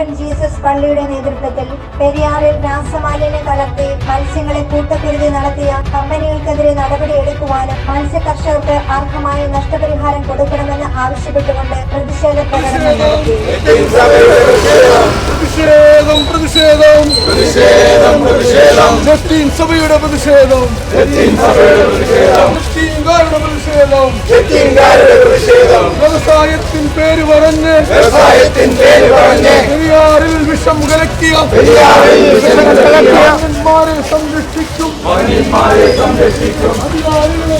Infant Jesus പള്ളിയുടെ നേതൃത്വത്തിൽ പെരിയാറിൽ രാസമാലിന്യം കലർത്തി മത്സ്യങ്ങളെ കൂട്ടക്കുരുതി നടത്തിയ കമ്പനികൾക്കെതിരെ നടപടിയെടുക്കുവാനും മത്സ്യ കർഷകർക്ക് അർഹമായ നഷ്ടപരിഹാരം കൊടുക്കണമെന്ന് ആവശ്യപ്പെട്ടുകൊണ്ട് പ്രതിഷേധ പ്രകടനം പ്രതിഷേധം പ്രതിഷേധം. പ്രതിഷേധം സഭയുടെ പ്രതിഷേധം. പ്രതിഷേധം. പ്രതിഷേധം. വ്യവസായത്തിൻ പേര് പറഞ്ഞ് വ്യവസായത്തിൻ പേര് പറഞ്ഞ് വിഷം കലക്കിയ സംരക്ഷിക്കും അധികാരികളെ?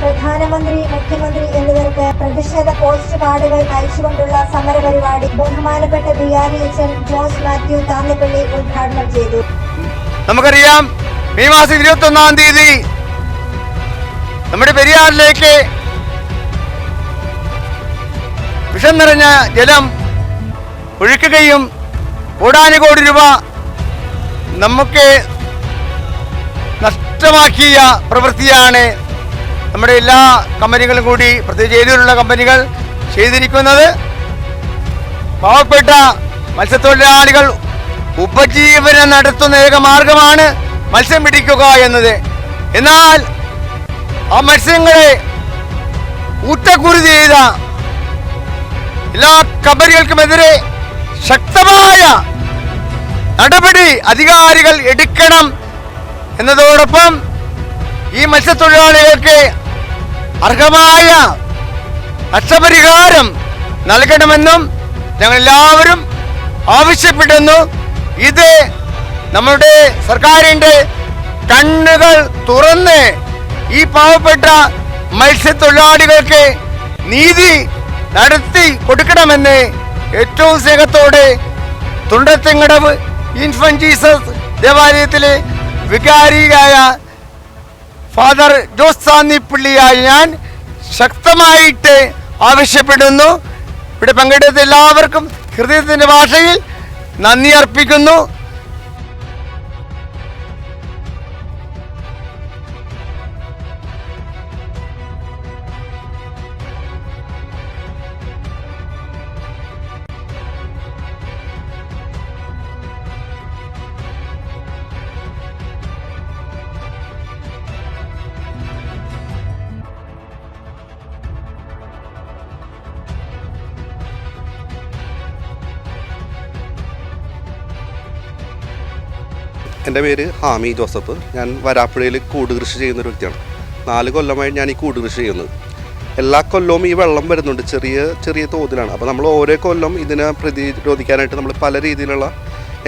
പ്രധാനമന്ത്രി മുഖ്യമന്ത്രി എന്നിവർക്ക് പ്രതിഷേധ പോസ്റ്റ് കാർഡുകൾ അയച്ചുകൊണ്ടുള്ള സമരപരിപാടി ബഹുമാനപ്പെട്ട ബിആർഇ എച്ച്എൻ ജോസ് മാത്യു താന്നിപ്പള്ളി ഉദ്ഘാടനം ചെയ്തു നമുക്കറിയാം മെയ് മാസം ഇരുപത്തി ഒന്നാം തീയതി നമ്മുടെ പെരിയാറിലേക്ക് വിഷം നിറഞ്ഞ ജലം ഒഴുക്കുകയും കോടാനുകോടി രൂപ നമുക്ക് നഷ്ടമാക്കിയ പ്രവൃത്തിയാണ് നമ്മുടെ എല്ലാ കമ്പനികളും കൂടി പ്രത്യേകിച്ച് ഏരിയയിലുള്ള കമ്പനികൾ ചെയ്തിരിക്കുന്നത്. പാവപ്പെട്ട മത്സ്യത്തൊഴിലാളികൾ ഉപജീവനം നടത്തുന്ന ഏക മാർഗമാണ് മത്സ്യം പിടിക്കുക എന്നത്. എന്നാൽ ആ മത്സ്യങ്ങളെ ഊറ്റക്കുരുതി ചെയ്ത എല്ലാ കമ്പനികൾക്കുമെതിരെ ശക്തമായ നടപടി അധികാരികൾ എടുക്കണം എന്നതോടൊപ്പം ഈ മത്സ്യത്തൊഴിലാളികൾക്ക് അർഹമായ നഷ്ടപരിഹാരം നൽകണമെന്നും ഞങ്ങൾ എല്ലാവരും ആവശ്യപ്പെടുന്നു. ഇത് നമ്മുടെ സർക്കാരിന്റെ കണ്ണുകൾ തുറന്ന് ഈ പാവപ്പെട്ട മത്സ്യത്തൊഴിലാളികൾക്ക് നീതി നടത്തി കൊടുക്കണമെന്ന് ഏറ്റവും സ്നേഹത്തോടെ തുണ്ടത്തെങ്ങടവ് ഇൻഫൻ ജീസസ് ദേവാലയത്തിലെ വികാരിയായ ഫാദർ ജോസ് സാന്നിപ്പിള്ളിയായ ഞാൻ ശക്തമായിട്ട് ആവശ്യപ്പെടുന്നു. ഇവിടെ പങ്കെടുത്ത എല്ലാവർക്കും ഹൃദയത്തിന്റെ ഭാഷയിൽ നന്ദി അർപ്പിക്കുന്നു. എന്റെ പേര് ഹാമി ജോസഫ്. ഞാൻ വരാപ്പുഴയിൽ കൂട് കൃഷി ചെയ്യുന്ന ഒരു വ്യക്തിയാണ്. നാല് കൊല്ലമായി ഞാൻ ഈ കൂട് കൃഷി ചെയ്യുന്നത്. എല്ലാ കൊല്ലവും ഈ വെള്ളം വരുന്നുണ്ട്. ചെറിയ ചെറിയ തോതിലാണ്. അപ്പോൾ നമ്മൾ ഓരോ കൊല്ലം ഇതിനെ പ്രതിരോധിക്കാനായിട്ട് നമ്മൾ പല രീതിയിലുള്ള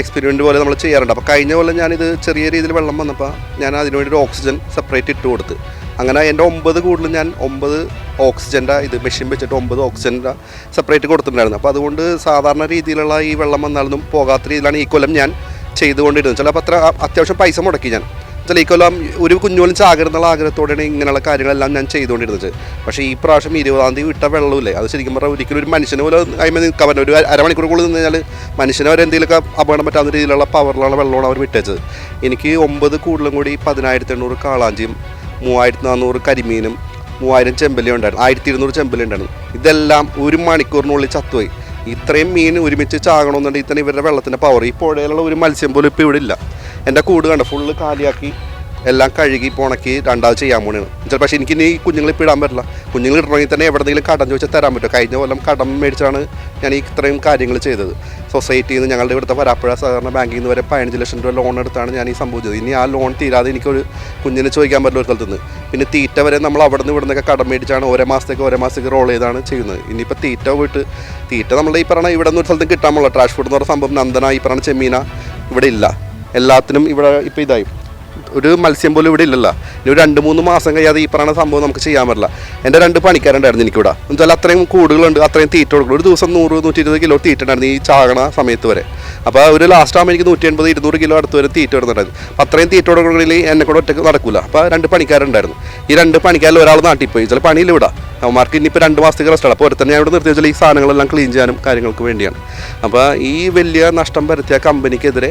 എക്സ്പെരിമെന്റ് പോലെ നമ്മൾ ചെയ്യാറുണ്ട്. അപ്പോൾ കഴിഞ്ഞ കൊല്ലം ഞാനിത് ചെറിയ രീതിയിൽ വെള്ളം വന്നപ്പോൾ ഞാൻ അതിനുവേണ്ടി ഒരു ഓക്സിജൻ സെപ്പറേറ്റ് ഇട്ട് കൊടുത്ത്. അങ്ങനെ എന്റെ ഒമ്പത് കൂടുതലും ഞാൻ ഒമ്പത് ഓക്സിജന്റെ ഇത് മെഷീൻ വെച്ചിട്ട് ഒമ്പത് ഓക്സിജന്റെ സെപ്പറേറ്റ് കൊടുത്തിട്ടുണ്ടായിരുന്നു. അപ്പോൾ അതുകൊണ്ട് സാധാരണ രീതിയിലുള്ള ഈ വെള്ളം വന്നാലൊന്നും പോകാത്ത രീതിയിലാണ് ഈ കൊല്ലം ഞാൻ ചെയ്തുകൊണ്ടിരുന്നത്. ചിലപ്പോൾ അത്ര അത്യാവശ്യം പൈസ മുടക്കി ഞാൻ. ചില ഈ കൊല്ലം ഒരു കുഞ്ഞുപോലും ചാകരുന്നുള്ള ആഗ്രഹത്തോടെയാണ് ഇങ്ങനെയുള്ള കാര്യങ്ങളെല്ലാം ഞാൻ ചെയ്തുകൊണ്ടിരുന്നത്. പക്ഷേ ഈ പ്രാവശ്യം ഇരുപതാം തീയതി വിട്ട വെള്ളമില്ലേ? അത് ശരിക്കും പറഞ്ഞാൽ ഒരിക്കലും ഒരു മനുഷ്യനെ പോലെ അതിന് നിൽക്കാൻ പറ്റില്ല. ഒരു അരമണിക്കൂർ കൂടുതൽ നിന്ന് കഴിഞ്ഞാൽ മനുഷ്യനെ വരെ എന്തെങ്കിലുമൊക്കെ അപകടം പറ്റാവുന്ന രീതിയിലുള്ള പവറിലുള്ള വെള്ളമാണ് അവർ വിട്ടേച്ചത്. എനിക്ക് ഒമ്പത് കൂടുതലും കൂടി പതിനായിരത്തി എണ്ണൂറ് കാളാഞ്ചിയും മൂവായിരത്തി നാനൂറ് കരിമീനും മൂവായിരം ചെമ്പലി ഉണ്ടായിരുന്നു. ആയിരത്തി ഇരുന്നൂറ് ചെമ്പലി ഉണ്ടായിരുന്നു. ഇതെല്ലാം ഒരു മണിക്കൂറിനുള്ളിൽ ചത്തുപോയി. ഇത്രയും മീൻ ഒരുമിച്ച് ചാകണമെന്നുണ്ടെങ്കിൽ തന്നെ ഇവരുടെ വെള്ളത്തിന്റെ പവർ ഈ പുഴയിലുള്ള ഒരു മത്സ്യം പോലും ഇപ്പോൾ ഇവിടെ ഇല്ല. എന്റെ കൂട് കണ്ട ഫുള്ള് കാലിയാക്കി എല്ലാം കഴുകി പോണക്കി രണ്ടാമത് ചെയ്യാൻ പോണെയാണ് എന്നുവെച്ചാൽ പക്ഷേ എനിക്ക് ഇനി കുഞ്ഞുങ്ങൾ ഇപ്പോൾ ഇടാൻ പറ്റില്ല. കുഞ്ഞുങ്ങൾ ഇടണമെങ്കിൽ തന്നെ എവിടെയെങ്കിലും കടം ചോദിച്ചാൽ തരാൻ പറ്റും. കഴിഞ്ഞ കൊല്ലം കടം മേടിച്ചാണ് ഞാൻ ഈ ഇത്രയും കാര്യങ്ങൾ ചെയ്തത്. സൊസൈറ്റിയിൽ നിന്ന് ഞങ്ങളുടെ ഇവിടുത്തെ വരാപ്പുഴ സഹകരണ ബാങ്കിൽ നിന്ന് വരെ പതിനഞ്ച് ലക്ഷം രൂപ ലോൺ എടുത്താണ് ഞാൻ ഈ സംഭവിച്ചത് ഇനി ആ ലോൺ തീരാതെ എനിക്കൊരു കുഞ്ഞിനെ ചോദിക്കാൻ പറ്റില്ല ഒരു സ്ഥലത്ത് നിന്ന്. പിന്നെ തീറ്റ വരെ നമ്മൾ അവിടെ നിന്ന് ഇവിടെ നിന്നൊക്കെ കടം മേടിച്ചാണ് ഓരോ മാസത്തേക്ക് ഓരോ മാസത്തേക്ക് റോൾ ചെയ്താണ് ചെയ്യുന്നത്. ഇനിയിപ്പോൾ തീറ്റ പോയിട്ട് തീറ്റ നമ്മൾ ഈ പറഞ്ഞ ഇവിടെ നിന്ന് ഒരു സ്ഥലത്ത് കിട്ടാൻ പാടില്ല ട്രാഷ് ഫുഡ് എന്ന് പറഞ്ഞ സംഭവം നന്ദന ഈ പറഞ്ഞ ചെമ്മീന ഇവിടെ ഇല്ല. എല്ലാത്തിനും ഇവിടെ ഇപ്പോൾ ഇതായി. ഒരു മത്സ്യം പോലും ഇവിടെ ഇല്ലല്ലോ. ഇനി ഒരു രണ്ട് മൂന്ന് മാസം കഴിയാതെ ഈ പറയുന്ന സംഭവം നമുക്ക് ചെയ്യാൻ പറ്റില്ല. എന്റെ രണ്ട് പണിക്കാരുണ്ടായിരുന്നു എനിക്കിവിടെ. എന്നുവെച്ചാൽ അത്രയും കൂടുകളുണ്ട് അത്രയും തീറ്റ കൊടുക്കണം ഒരു ദിവസം നൂറ് നൂറ്റി ഇരുപത് കിലോ തീറ്റ ഉണ്ടായിരുന്നു ഈ ചാകണ സമയത്ത് വരെ. അപ്പോൾ ഒരു ലാസ്റ്റ് ആകുമ്പോൾ എനിക്ക് നൂറ്റി എൺപത് ഇരുന്നൂറ് കിലോ അടുത്ത് വരെ തീറ്റ വരുന്നുണ്ടായിരുന്നു അപ്പോൾ അത്രയും തീറ്റ കൊടുക്കണമെങ്കിൽ എന്നെ കൂടെ ഒറ്റയ്ക്ക് നടക്കില്ല. അപ്പോൾ രണ്ട് പണിക്കാരുണ്ടായിരുന്നു. ഈ രണ്ട് പണിക്കാരിൽ ഒരാൾ നാട്ടിൽ പോയി. ചില പണിയിൽ ഇവിടെ. അവന്മാർക്ക് ഇനിയിപ്പോൾ രണ്ട് മാസത്തേക്ക് റെസ്റ്റ് അപ്പോൾ ഒരുത്തന്നെ അവിടെ നിർത്തി ഈ സാധനങ്ങളെല്ലാം ക്ലീൻ ചെയ്യാനും കാര്യങ്ങൾക്ക് വേണ്ടിയാണ്. അപ്പോൾ ഈ വലിയ നഷ്ടം വരുത്തിയ കമ്പനിക്കെതിരെ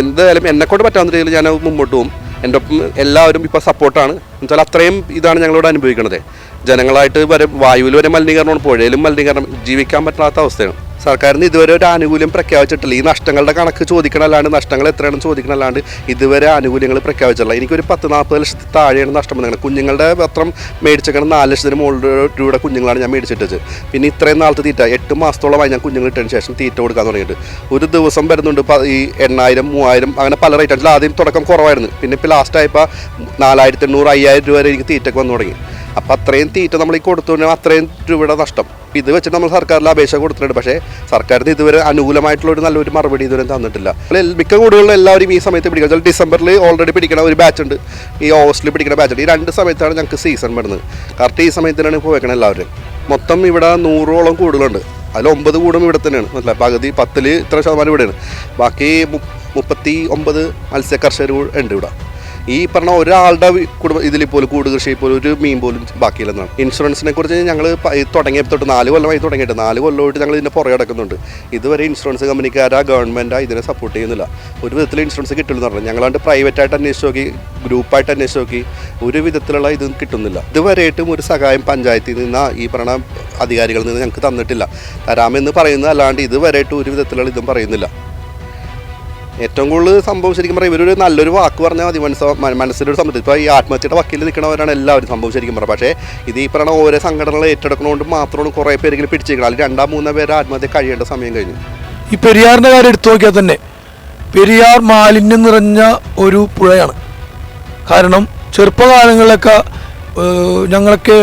എന്തായാലും എന്നെക്കൊണ്ട് പറ്റാവുന്ന രീതിയിൽ ഞാൻ മുമ്പോട്ട് പോകും. എന്റെ ഒപ്പം എല്ലാവരും ഇപ്പോൾ സപ്പോർട്ടാണ് എന്നുവെച്ചാൽ അത്രയും ഇതാണ് ഞങ്ങളോട് അനുഭവിക്കുന്നത് ജനങ്ങളായിട്ട് വരെ വായുവിൽ വരെ മലിനീകരണമാണ്. പുഴയിലും മലിനീകരണം. ജീവിക്കാൻ പറ്റാത്ത അവസ്ഥയാണ്. സർക്കാരിന് ഇതുവരെ ഒരു ആനുകൂല്യം പ്രഖ്യാപിച്ചിട്ടില്ല. ഈ നഷ്ടങ്ങളുടെ കണക്ക് ചോദിക്കണല്ലാണ്ട് നഷ്ടങ്ങൾ എത്രയാണെന്ന് ചോദിക്കണല്ലാണ്ട് ഇതുവരെ ആനുകൂല്യങ്ങൾ പ്രഖ്യാപിച്ചിട്ടില്ല. എനിക്കൊരു പത്ത് നാൽപ്പത് ലക്ഷത്തിൽ താഴെയാണ് നഷ്ടം വന്നത്. കുഞ്ഞുങ്ങളുടെ പത്രം മേടിച്ചേക്കണം നാല് ലക്ഷത്തിന് മുകളിൽ രൂപയുടെ കുഞ്ഞുങ്ങളാണ് ഞാൻ മേടിച്ചിട്ടത് പിന്നെ ഇത്രയും നാളത്തെ തീറ്റ എട്ട് മാസത്തോളമായി ഞാൻ കുഞ്ഞുങ്ങൾ ഇട്ടതിന് ശേഷം തീറ്റ കൊടുക്കാൻ തുടങ്ങിയിട്ട്. ഒരു ദിവസം വരുന്നുണ്ട് ഈ എണ്ണായിരം മൂവായിരം അങ്ങനെ പല റേറ്റ് ആദ്യം തുടക്കം കുറവായിരുന്നു. പിന്നെ ഇപ്പോൾ ലാസ്റ്റ് ആയപ്പോൾ നാലായിരത്തി എണ്ണൂറ് അയ്യായിരം രൂപ വരെ എനിക്ക് തീറ്റയ്ക്ക് വന്നു തുടങ്ങി. അപ്പോൾ അത്രയും തീറ്റ നമ്മൾ ഈ കൊടുത്തുകൊണ്ട് അത്രയും രൂപയുടെ നഷ്ടം. ഇത് വെച്ചിട്ട് നമ്മൾ സർക്കാരിൽ അപേക്ഷ കൊടുത്തിട്ടുണ്ട്. പക്ഷേ സർക്കാരിന് ഇതുവരെ അനുകൂലമായിട്ടുള്ള ഒരു നല്ലൊരു മറുപടി ഇതുവരെ തന്നിട്ടില്ല. മിക്ക കൂടുകളിലും എല്ലാവരും ഈ സമയത്ത് പിടിക്കുക ചില ഡിസംബറിൽ ഓൾറെഡി പിടിക്കണ ഒരു ബാച്ച് ഉണ്ട്. ഈ ഓഗസ്റ്റിൽ പിടിക്കുന്ന ബാച്ച് ഉണ്ട്. ഈ രണ്ട് സമയത്താണ് ഞങ്ങൾക്ക് സീസൺ വരുന്നത്. കറക്റ്റ് ഈ സമയത്തിനാണ് വെക്കണം എല്ലാവരും. മൊത്തം ഇവിടെ നൂറോളം കൂടുതലുണ്ട് അതിൽ ഒമ്പത് കൂടും ഇവിടെ തന്നെയാണ്. മനസ്സിലായി പകുതി പത്തിൽ ഇത്ര ശതമാനം ഇവിടെയാണ്. ബാക്കി മുപ്പത്തി ഒമ്പത് മത്സ്യ കർഷകർ ഉണ്ട് ഇവിടെ. ഈ പറഞ്ഞ ഒരാളുടെ കുടുംബ ഇതിൽ പോലും കൂട് കൃഷി പോലും ഒരു മീൻ പോലും ബാക്കിയില്ലെന്നാണ്. ഇൻഷുറൻസിനെ കുറിച്ച് ഞങ്ങൾ തുടങ്ങിയ തൊട്ട് നാല് കൊല്ലമായി തുടങ്ങിയിട്ട്. നാല് കൊല്ലമായിട്ട് ഞങ്ങൾ ഇതിന്റെ പുറകെ കിടക്കുന്നുണ്ട്. ഇതുവരെ ഇൻഷുറൻസ് കമ്പനിക്കാരാ ഗവൺമെന്റാ ഇതിനെ സപ്പോർട്ട് ചെയ്യുന്നില്ല. ഒരു വിധത്തിൽ ഇൻഷുറൻസ് കിട്ടില്ല എന്ന് പറഞ്ഞു. ഞങ്ങളാണ്ട് പ്രൈവറ്റായിട്ട് അന്വേഷിച്ച് നോക്കി ഗ്രൂപ്പായിട്ട് അന്വേഷിച്ച് നോക്കി ഒരു വിധത്തിലുള്ള ഇത് കിട്ടുന്നില്ല. ഇതുവരെയായിട്ടും ഒരു സഹായം പഞ്ചായത്തിൽ നിന്ന് ഈ പറഞ്ഞ അധികാരികളിൽ നിന്ന് ഞങ്ങൾക്ക് തന്നിട്ടില്ല. തരാമെന്ന് പറയുന്നത് അല്ലാണ്ട് ഇതുവരെയായിട്ടും ഒരു വിധത്തിലുള്ള ഇതും പറയുന്നില്ല. ഏറ്റവും കൂടുതൽ സംഭവം ശരിക്കും പറയാം. ഇവരൊരു നല്ലൊരു വാക്ക് പറഞ്ഞാൽ മതി. മനസ്സോ മനസ്സിലൊരു സംബന്ധിച്ച് ഇപ്പോൾ ഈ ആത്മഹത്യയുടെ വക്കീൽ നിൽക്കുന്നവരാണ് എല്ലാവരും സംഭവം ശരിക്കും പറയാം. പക്ഷേ ഇത് ഈ പറയുന്ന ഓരോ സംഘടനകൾ ഏറ്റെടുക്കുന്നതുകൊണ്ട് മാത്രമാണ് കുറേ പേരെങ്കിലും പിടിച്ചേക്കണം അല്ലെങ്കിൽ രണ്ടാം മൂന്നാം പേര് ആത്മഹത്യ കഴിയേണ്ട സമയം കഴിഞ്ഞു. ഈ പെരിയാറിന്റെ കാര്യം എടുത്തു നോക്കിയാൽ തന്നെ പെരിയാർ മാലിന്യം നിറഞ്ഞ ഒരു പുഴയാണ്. കാരണം ചെറുപ്പകാലങ്ങളിലൊക്കെ ഞങ്ങളൊക്കെ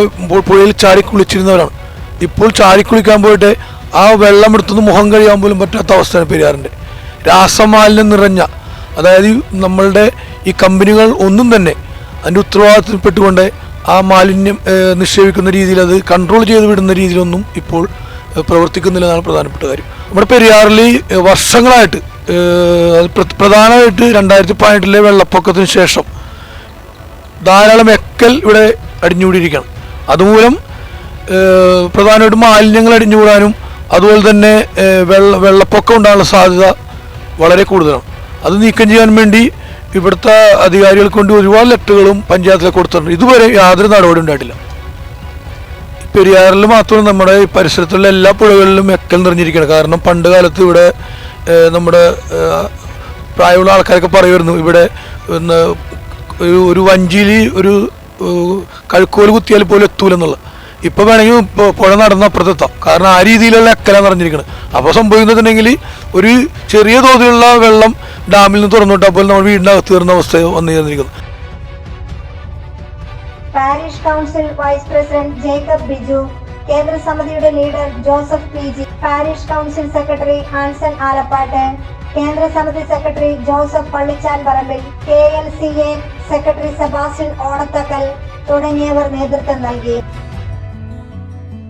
പുഴയിൽ ചാടി കുളിച്ചിരുന്നവരാണ്. ഇപ്പോൾ ചാടി കുളിക്കാൻ പോയിട്ട് ആ വെള്ളം എടുത്തുനിന്ന് മുഖം കഴിയാൻ പോലും പറ്റാത്ത അവസ്ഥയാണ് പെരിയാറിന്റെ രാസമാലിന്യം നിറഞ്ഞ അതായത് നമ്മളുടെ ഈ കമ്പനികൾ ഒന്നും തന്നെ അതിന്റെ ഉത്തരവാദിത്തപ്പെട്ടുകൊണ്ട് ആ മാലിന്യം നിക്ഷേപിക്കുന്ന രീതിയിൽ അത് കൺട്രോൾ ചെയ്ത് വിടുന്ന രീതിയിലൊന്നും ഇപ്പോൾ ഏഹ്, പ്രവർത്തിക്കുന്നില്ല എന്നാണ് പ്രധാനപ്പെട്ട കാര്യം. നമ്മുടെ പെരിയാറിൽ വർഷങ്ങളായിട്ട് പ്രധാനമായിട്ട് രണ്ടായിരത്തി പതിനെട്ടിലെ വെള്ളപ്പൊക്കത്തിന് ശേഷം ധാരാളം എക്കൽ ഇവിടെ അടിഞ്ഞുകൂടിയിരിക്കുകയാണ്. അതുമൂലം പ്രധാനമായിട്ടും മാലിന്യങ്ങൾ അടിഞ്ഞുകൂടാനും അതുപോലെ തന്നെ വെള്ള വെള്ളപ്പൊക്കം ഉണ്ടാകാനുള്ള സാധ്യത വളരെ കൂടുതലാണ്. അത് നീക്കം ചെയ്യാൻ വേണ്ടി ഇവിടുത്തെ അധികാരികൾ കൊണ്ട് ഒരുപാട് ലെറ്ററുകളും പഞ്ചായത്തിൽ കൊടുത്തിട്ടുണ്ട്. ഇതുവരെ യാതൊരു നടപടി ഉണ്ടായിട്ടില്ല. പെരിയാറിൽ മാത്രം നമ്മുടെ ഈ പരിസരത്തുള്ള എല്ലാ പുഴകളിലും എക്കൽ നിറഞ്ഞിരിക്കുകയാണ്. കാരണം പണ്ട് കാലത്ത് ഇവിടെ നമ്മുടെ പ്രായമുള്ള ആൾക്കാരൊക്കെ പറയുമായിരുന്നു ഇവിടെ ഒരു വഞ്ചിയിൽ ഒരു കഴുക്കോൽ കുത്തിയാൽ പോലും എത്തൂലെന്നുള്ള ഇപ്പൊ വേണമെങ്കിൽ പുഴ നടന്ന അപ്പുറത്തെത്താം. കാരണം ആ രീതിയിലുള്ള അക്കല നിറഞ്ഞിരിക്കുന്നത് അപ്പോൾ സംഭവിക്കുന്നുണ്ടെങ്കിൽ ഒരു ചെറിയ തോതിലുള്ള വെള്ളം ഡാമിൽ നിന്ന് തുറന്നുവിട്ടാൽ പോലും നമ്മൾ വീടിനകത്ത് കയറുന്ന അവസ്ഥ വന്നു ചേർന്നിരിക്കുന്നു. Parish council vice president Jacob Biju കേന്ദ്ര സമിതിയുടെ leader Joseph P G parish council secretary Anson Alappatt കേന്ദ്ര സമിതി secretary Joseph Pallichan Parambil K L C A secretary Sebastian Onathakkal തുടങ്ങിയവർ നേതൃത്വം നൽകി.